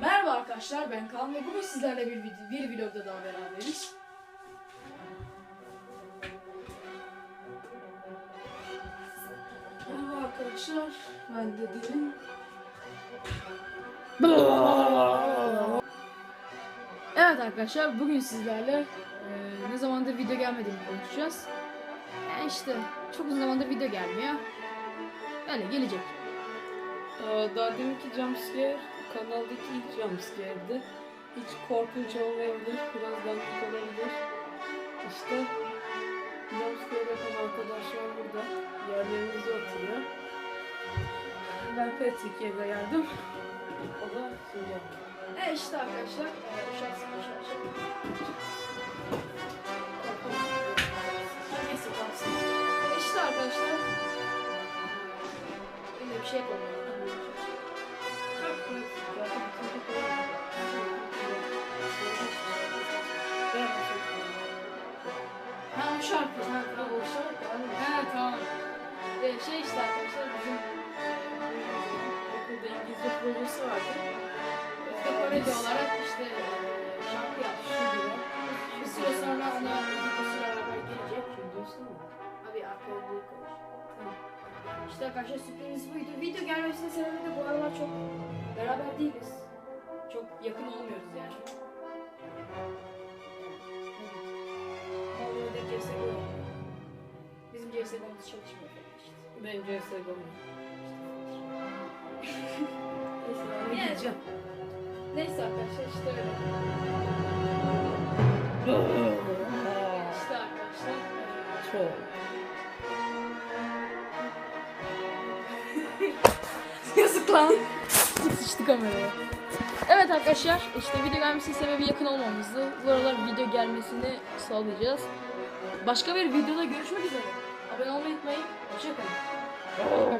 Merhaba arkadaşlar ben Kaan ve bugün sizlerle bir, bir vlogda daha beraberiz. Merhaba arkadaşlar ben de Dilin. Evet arkadaşlar bugün sizlerle e, ne zamandır video gelmediğini konuşacağız. Yani işte çok uzun zamandır video gelmiyor. Öyle gelecek. Ee, Daha deminki jumpscare kanaldaki ilk jumpscare'di. Hiç korkunç olmayabilir, biraz dandik olabilir. İşte jumpscare yapan arkadaşlar burada. Yerlerimizde oturuyor. Ben Patrick'e geldim. O da Sincan. E işte arkadaşlar uşak uşak Neyse kalsın. E işte arkadaşlar. Öyle bir şey yapalım. Şarkı. Ha, o şarkı. Ha tamam. E, şey işte arkadaşlar bizim okulda İngilizce projesi vardı. İşte parodi olarak işte e, şarkı yapmış. Bir süre sonra ona videosuyla beraber gelecek. Videosu mu? Abi arkaya bir konuş. İşte arkadaşlar sürpriz buydu. Video gelmesinin sebebi de bu aralar çok beraber değiliz. Çok yakın olmuyoruz yani. CSGO'muz çalışmıyor işte. Ben CSGO'yum. Neyse, Ben yani- gideceğim. Neyse arkadaşlar işte öyle. İşte arkadaşlar. eee, Çok. Yazık lan. Sıçtı kameraya. Evet arkadaşlar işte video gelmesinin sebebi yakın olmamızdı. Bu aralar video gelmesini sağlayacağız. Başka bir videoda görüşmek üzere. Abone olmayı unutmayın. Hoşçakalın.